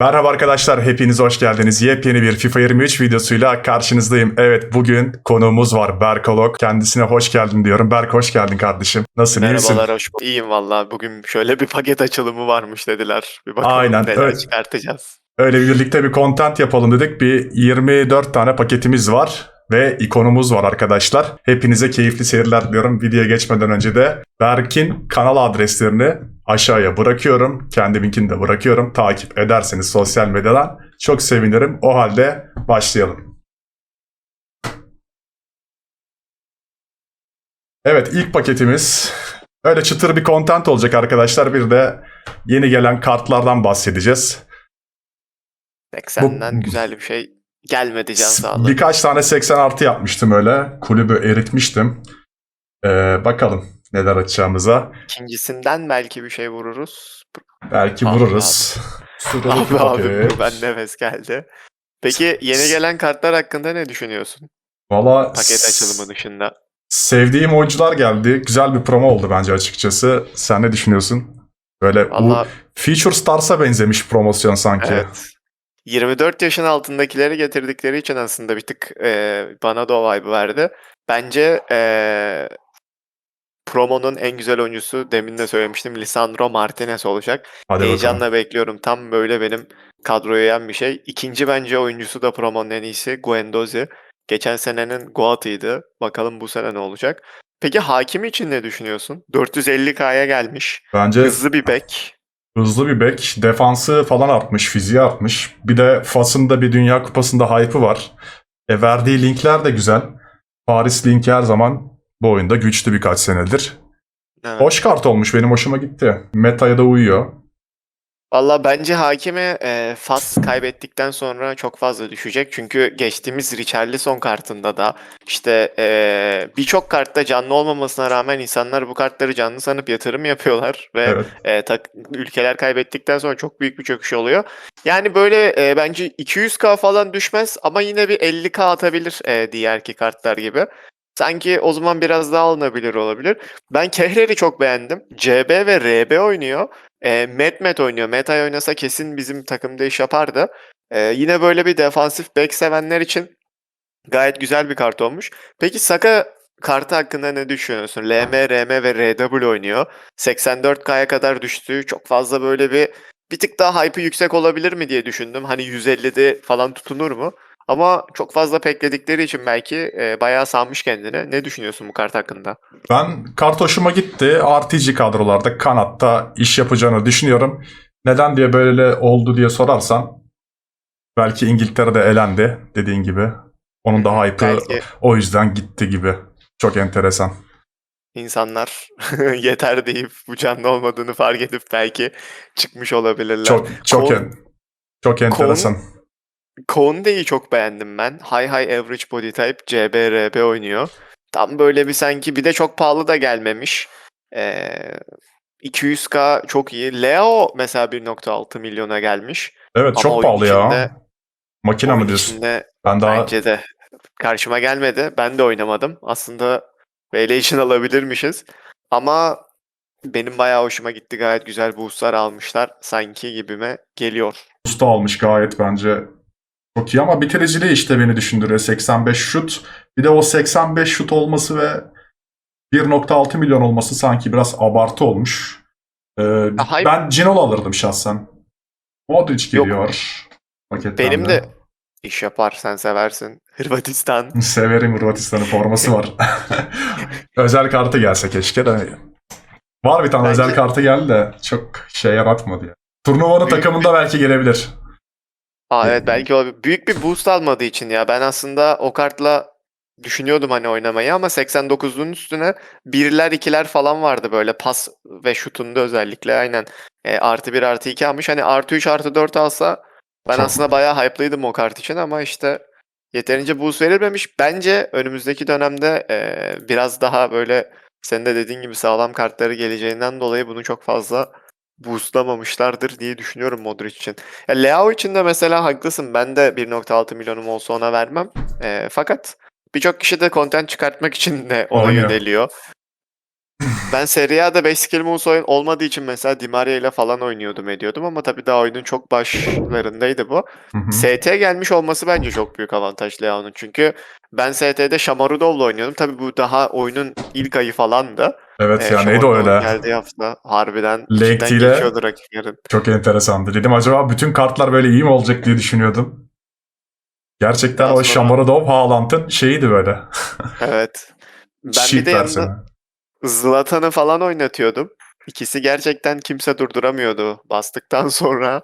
Merhaba arkadaşlar, hepiniz hoş geldiniz. Yepyeni bir FIFA 23 videosuyla karşınızdayım. Evet, bugün konuğumuz var Berkolog. Kendisine hoş geldin diyorum. Berk hoş geldin kardeşim. Nasılsın, iyi misin? Merhabalar, hoş bulduk. İyiyim valla. Bugün şöyle bir paket açılımı varmış dediler. Bir bakalım Aynen, neler öyle. çıkartacağız. Öyle birlikte bir content yapalım dedik. Bir 24 tane paketimiz var ve ikonumuz var arkadaşlar. Hepinize keyifli seyirler diliyorum. Videoya geçmeden önce de Berk'in kanal adreslerini aşağıya bırakıyorum. Kendi linkini de bırakıyorum. Takip ederseniz sosyal medyadan çok sevinirim. O halde başlayalım. Evet ilk paketimiz öyle çıtır bir content olacak arkadaşlar. Bir de yeni gelen kartlardan bahsedeceğiz. 80'den Bu- güzel bir şey gelmedi can sağlığı. Birkaç tane 80 artı yapmıştım öyle. Kulübü eritmiştim. Ee, bakalım neler açacağımıza. İkincisinden belki bir şey vururuz. Belki Abi, vururuz. Abi abi Evet. ben nefes geldi. Peki yeni gelen kartlar hakkında ne düşünüyorsun? Valla Paket açılımı dışında. sevdiğim oyuncular geldi. Güzel bir promo oldu bence açıkçası. Sen ne düşünüyorsun? Böyle Valla bu Feature Stars'a benzemiş promosyon sanki. evet. 24 yaşın altındakileri getirdikleri için aslında bir tık e, bana da o vibe verdi. Bence e, promonun en güzel oyuncusu demin de söylemiştim Lisandro Martinez olacak. Hadi bakalım. Heyecanla bekliyorum. Tam böyle benim kadroya uyan bir şey. İkinci bence oyuncusu da promonun en iyisi Guendouzi. Geçen senenin Goat'ıydı. Bakalım bu sene ne olacak. Peki Hakimi için ne düşünüyorsun? 450k'ya gelmiş. Bence Hızlı bir bek. Hızlı bir bek. Defansı falan artmış. Fiziği artmış. Bir de Fas'ın bir Dünya Kupası'nda hype'ı var. E, verdiği linkler de güzel. Paris linki her zaman bu oyunda güçlü birkaç senedir. Evet. Hoş kart olmuş. Benim hoşuma gitti. Meta'ya da uyuyor. Valla bence Hakimi e, Fas kaybettikten sonra çok fazla düşecek. Çünkü geçtiğimiz Richarlison kartında da işte e, birçok kartta canlı olmamasına rağmen insanlar bu kartları canlı sanıp yatırım yapıyorlar. Ve Evet. e, tak, ülkeler kaybettikten sonra çok büyük bir çöküş oluyor. Yani böyle e, bence 200k falan düşmez ama yine bir 50k atabilir e, diğerki kartlar gibi. Sanki o zaman biraz daha alınabilir olabilir. Ben Kehrer'i çok beğendim. CB ve RB oynuyor. E, Met Met oynuyor. Metay oynasa kesin bizim takımda iş yapardı. E, yine böyle bir defansif back sevenler için gayet güzel bir kart olmuş. Peki Saka kartı hakkında ne düşünüyorsun? LM, RM ve RW oynuyor. 84K'ya kadar düştü. Çok fazla böyle bir bir tık daha hype'ı yüksek olabilir mi diye düşündüm. Hani 150'de falan tutunur mu? Ama çok fazla pekledikleri için belki e, bayağı sanmış kendini. Ne düşünüyorsun bu kart hakkında? Ben kart hoşuma gitti. RTG kadrolarda kanatta iş yapacağını düşünüyorum. Neden diye böyle oldu diye sorarsan belki İngiltere'de elendi dediğin gibi. Onun da hype'ı Belki o yüzden gitti gibi. Çok enteresan. insanlar yeter deyip bu canlı olmadığını fark edip belki çıkmış olabilirler. Çok çok Kon- en, çok enteresan. Konde'yi çok beğendim ben. High High Average Body Type CBRB oynuyor. Tam böyle bir sanki bir de çok pahalı da gelmemiş. Ee, 200k çok iyi. Leo mesela 1.6 milyona gelmiş. Evet Ama çok pahalı ya. içinde- Makine mi diyorsun? Ben daha Bence de karşıma gelmedi. Ben de oynamadım. Aslında Valuation alabilirmişiz. Ama benim bayağı hoşuma gitti. Gayet güzel boostlar almışlar. Sanki gibime geliyor. usta almış gayet bence. Çok iyi ama bitiriciliği işte beni düşündürüyor. 85 şut. Bir de o 85 şut olması ve 1.6 milyon olması sanki biraz abartı olmuş. Ee, hayır. ben Cinol alırdım şahsen. Modric geliyor. Paketten Benim de iş yapar sen seversin. Hırvatistan. Severim Hırvatistan'ın forması var. özel kartı gelse keşke de. Var bir tane Bence- özel kartı geldi de çok şey yaratmadı ya. Turnuvanın Büyük takımında belki gelebilir. Aa evet belki olabilir. Büyük bir boost almadığı için ya. Ben aslında o kartla düşünüyordum hani oynamayı ama 89'un üstüne birler ikiler falan vardı böyle pas ve şutunda özellikle aynen. E, artı bir artı iki almış. Hani artı 3 artı 4 alsa ben Çok- aslında bayağı hype'lıydım o kart için ama işte yeterince boost verilmemiş. Bence önümüzdeki dönemde e, biraz daha böyle senin de dediğin gibi sağlam kartları geleceğinden dolayı bunu çok fazla boostlamamışlardır diye düşünüyorum Modric için. Ya Leao için de mesela haklısın. Ben de 1.6 milyonum olsa ona vermem. E, fakat birçok kişi de content çıkartmak için de ona Oynuyor. yöneliyor. Ben Serie A'da 5 skill moves oyun olmadığı için mesela Di Maria ile falan oynuyordum ediyordum ama tabii daha oyunun çok başlarındaydı bu. Hı hı. ST gelmiş olması bence çok büyük avantaj Leao'nun. Çünkü ben ST'de Şamarudov'la oynuyordum. Tabii bu daha oyunun ilk ayı falandı. Evet Ee, ya neydi öyle? Geldiği hafta harbiden Length ile-. Çok enteresandı. Dedim acaba bütün kartlar böyle iyi mi olacak diye düşünüyordum. Gerçekten Daha o sonra- Şamarodov Haaland'ın şeyiydi böyle. Evet. Ben bir Cheat de yanında. Zlatan'ı falan oynatıyordum. İkisi gerçekten kimse durduramıyordu. Bastıktan sonra,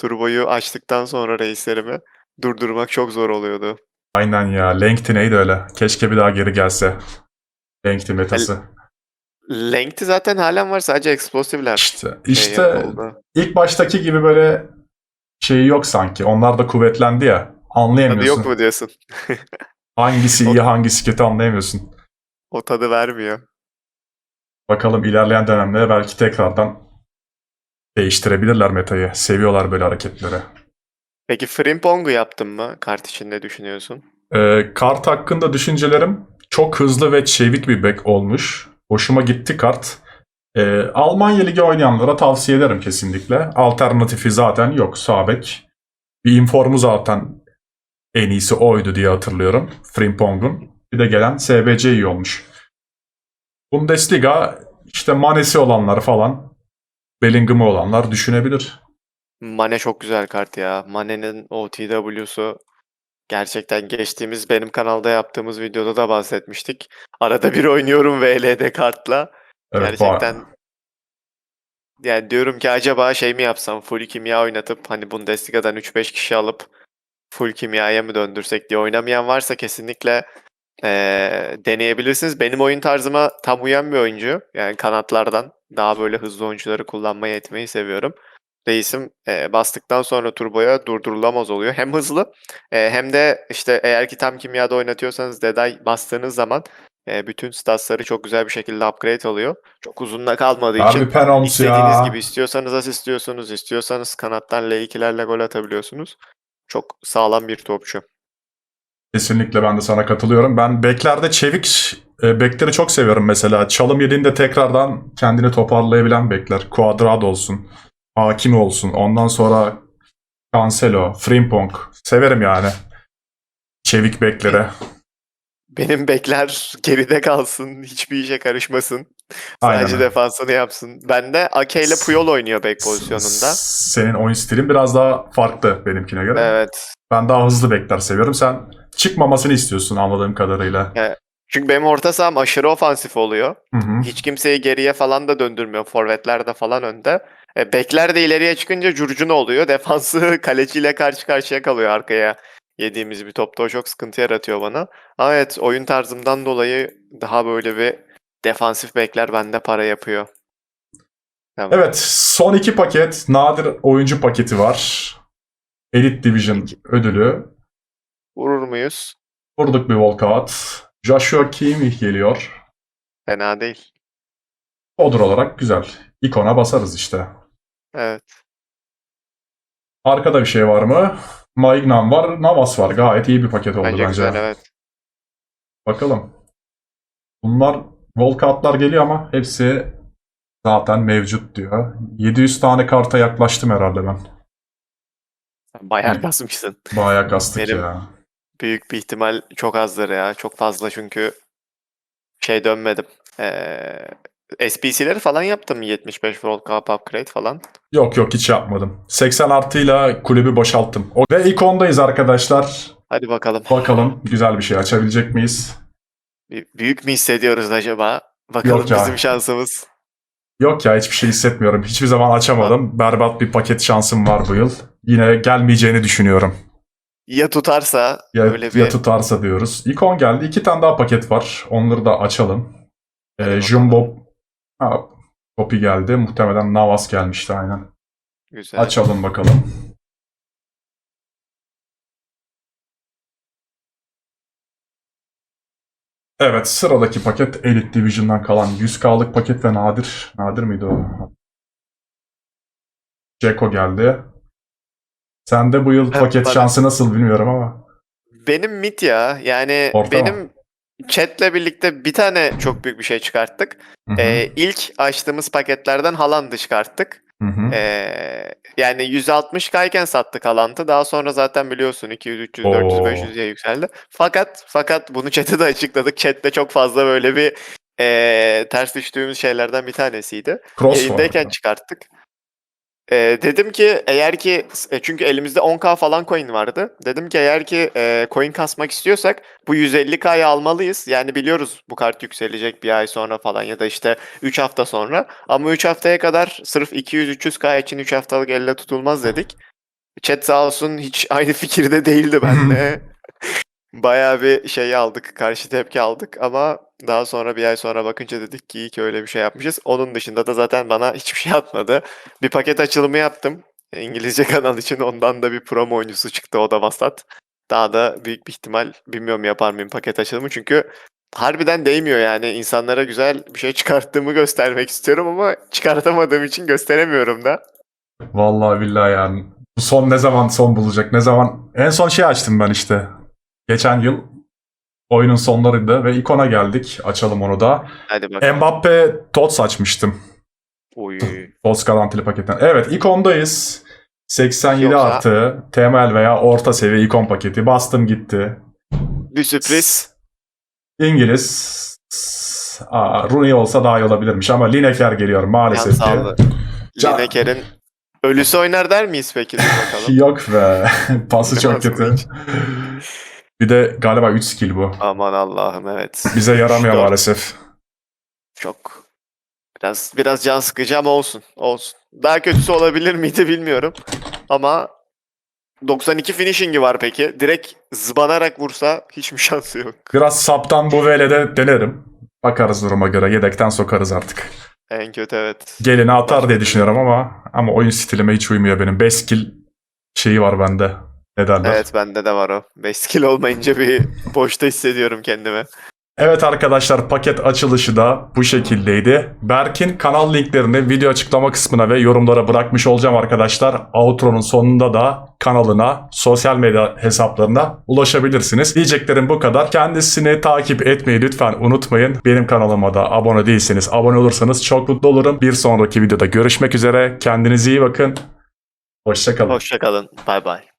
turboyu açtıktan sonra reislerimi durdurmak çok zor oluyordu. Aynen ya. Length'i neydi öyle? Keşke bir daha geri gelse. Length'i metası. Length'i zaten halen var sadece explosive'ler. İşte, şey işte yapıldı. ilk baştaki gibi böyle şeyi yok sanki. Onlar da kuvvetlendi ya. Tadı Anlayamıyorsun. yok mu diyorsun? Hangisi iyi hangisi kötü anlayamıyorsun. O tadı vermiyor. Bakalım ilerleyen dönemde belki tekrardan değiştirebilirler metayı. Seviyorlar böyle hareketleri. Peki Frimpong'u yaptın mı? Kart için ne düşünüyorsun? Ee, kart hakkında düşüncelerim çok hızlı ve çevik bir back olmuş. Hoşuma gitti kart. Ee, Almanya Ligi oynayanlara tavsiye ederim kesinlikle. Alternatifi zaten yok. Sağ bek. Bir informu zaten en iyisi oydu diye hatırlıyorum. Frimpong'un. Bir de gelen SBC iyi olmuş. Bundesliga işte manesi olanlar falan Bellingham'ı olanlar düşünebilir. Mane çok güzel kart ya. Mane'nin OTW'su gerçekten geçtiğimiz benim kanalda yaptığımız videoda da bahsetmiştik. Arada bir oynuyorum VL'de kartla. Evet, var. Gerçekten yani diyorum ki acaba şey mi yapsam full kimya oynatıp hani Bundesliga'dan 3-5 kişi alıp full kimyaya mı döndürsek diye oynamayan varsa kesinlikle eee, deneyebilirsiniz. Benim oyun tarzıma tam uyan bir oyuncu. Yani kanatlardan daha böyle hızlı oyuncuları kullanmayı etmeyi seviyorum. Reisim eee, bastıktan sonra turboya durdurulamaz oluyor. Hem hızlı eee, hem de işte eğer ki tam kimyada oynatıyorsanız Deday bastığınız zaman eee, bütün statsları çok güzel bir şekilde upgrade oluyor. Çok uzunla kalmadığı için Harbi Penoms İstediğiniz ya. gibi istiyorsanız asist diyorsunuz, istiyorsanız kanattan L2'lerle gol atabiliyorsunuz. Çok sağlam bir topçu. Kesinlikle ben de sana katılıyorum. Ben beklerde çevik e, bekleri çok seviyorum mesela. Çalım yediğinde tekrardan kendini toparlayabilen bekler. Cuadrado olsun, Hakimi olsun. Ondan sonra Cancelo, Frimpong. Severim yani. Çevik bekleri. Benim bekler geride kalsın, hiçbir işe karışmasın. Aynen. Sadece defansını yapsın. Bende Ake ile Puyol oynuyor bek pozisyonunda. Senin oyun stilin biraz daha farklı benimkine göre. Evet. Ben daha hızlı bekler seviyorum. Sen çıkmamasını istiyorsun anladığım kadarıyla. Çünkü benim orta saham aşırı ofansif oluyor. Hı hı. Hiç kimseyi geriye falan da döndürmüyor. Forvetler de falan önde. E, bekler de ileriye çıkınca curcuna oluyor. Defansı kaleciyle karşı karşıya kalıyor arkaya. Yediğimiz bir topta o çok sıkıntı yaratıyor bana. Ama evet oyun tarzımdan dolayı daha böyle bir defansif bekler bende para yapıyor. Tamam. Evet, son iki paket nadir oyuncu paketi var. Elite Division ödülü. Vurur muyuz? Vurduk bir walkout. Joshua Kimmich geliyor. Fena değil. Odur olarak güzel. İkona basarız işte. Evet. Arkada bir şey var mı? Maignan var, Navas var. Gayet iyi bir paket oldu Bence, bence. güzel evet. Bakalım. Bunlar walkoutlar geliyor ama hepsi zaten mevcut diyor. 700 tane karta yaklaştım herhalde ben. Bayağı kasmışsın. Bayağı kastık Benim- ya. Büyük bir ihtimal çok azdır ya. Çok fazla çünkü şey dönmedim. Ee, SPC'leri falan yaptım. 75 World Cup upgrade falan. Yok yok hiç yapmadım. 80 artıyla kulübü boşalttım. O- Ve ikondayız arkadaşlar. Hadi bakalım. Bakalım güzel bir şey açabilecek miyiz? Bir- Büyük mü hissediyoruz acaba? Bakalım Yok ya. bizim şansımız. Yok ya hiçbir şey hissetmiyorum. Hiçbir zaman açamadım. Berbat bir paket şansım var bu yıl. Yine gelmeyeceğini düşünüyorum. Ya tutarsa Ya, öyle bir ya tutarsa diyoruz. İkon geldi. İki tane daha paket var. Onları da açalım. Hadi Ee. Jumbo ha, Poppy geldi. Muhtemelen Navas gelmişti aynen. güzel. Açalım bakalım. Evet sıradaki paket Elite Division'dan kalan 100K'lık paket ve nadir. Nadir miydi o? Ceko geldi. Sende bu yıl Evet, paket bana- şansı nasıl bilmiyorum ama. Benim mid ya. Yani Orta mı? benim Chat'le birlikte bir tane çok büyük bir şey çıkarttık. Hı hı. Ee, ilk açtığımız paketlerden Haaland'ı çıkarttık. Hı hı. Ee, yani 160 kayken sattık Haaland'ı. Daha sonra zaten biliyorsun 200, 300, 400, Oo. 500 diye yükseldi. Fakat fakat bunu chat'e de açıkladık. Chat'te çok fazla böyle bir ee, ters düştüğümüz şeylerden bir tanesiydi. Cross Yayındayken çıkarttık. Ee, dedim ki eğer ki e, çünkü elimizde 10k falan coin vardı. Dedim ki eğer ki e, coin kasmak istiyorsak bu 150k'yı almalıyız. Yani biliyoruz bu kart yükselecek bir ay sonra falan ya da işte 3 hafta sonra. Ama 3 haftaya kadar sırf 200-300k için 3 haftalık elle tutulmaz dedik. Chat sağ olsun hiç aynı fikirde değildi bende. Bayağı bir şey aldık, karşı tepki aldık ama daha sonra bir ay sonra bakınca dedik ki iyi ki öyle bir şey yapmışız. Onun dışında da zaten bana hiçbir şey atmadı. Bir paket açılımı yaptım. İngilizce kanal için ondan da bir promo oyuncusu çıktı o da vasat. Daha da büyük bir ihtimal bilmiyorum yapar mıyım paket açılımı çünkü harbiden değmiyor yani. İnsanlara güzel bir şey çıkarttığımı göstermek istiyorum ama çıkartamadığım için gösteremiyorum da. Vallahi billahi yani. Bu son ne zaman son bulacak? Ne zaman? En son şey açtım ben işte. Geçen yıl oyunun sonlarıydı ve ikona geldik. Açalım onu da. Hadi bakalım. Mbappe Tots açmıştım. Uy. Tots garantili paketten. Evet ikondayız. 87 Yoksa- artı temel veya orta seviye ikon paketi. Bastım gitti. Bir sürpriz. İngiliz. Aa, Rooney olsa daha iyi olabilirmiş ama Lineker geliyor Yan maalesef ki. sağlığı. Can- Lineker'in ölüsü oynar der miyiz peki? Dur bakalım. Yok be. Pası çok kötü. Bir de galiba 3 skill bu. Aman Allah'ım evet. Bize yaramıyor maalesef. Çok biraz biraz can sıkıcı ama olsun. Olsun. Daha kötüsü olabilir miydi bilmiyorum. Ama 92 finishing'i var peki. Direkt zıbanarak vursa hiç mi şansı yok? Biraz saptan bu VL'de denerim. Bakarız duruma göre. Yedekten sokarız artık. En kötü evet. Gelini atar diye düşünüyorum ama ama oyun stilime hiç uymuyor benim. 5 skill şeyi var bende. Ne derler? Evet bende de var o. 5 skill olmayınca bir boşta hissediyorum kendimi. Evet arkadaşlar paket açılışı da bu şekildeydi. Berk'in kanal linklerini video açıklama kısmına ve yorumlara bırakmış olacağım arkadaşlar. Outro'nun sonunda da kanalına, sosyal medya hesaplarına ulaşabilirsiniz. Diyeceklerim bu kadar. Kendisini takip etmeyi lütfen unutmayın. Benim kanalıma da abone değilseniz abone olursanız çok mutlu olurum. Bir sonraki videoda görüşmek üzere. Kendinize iyi bakın. Hoşçakalın. Hoşçakalın. Bay bay.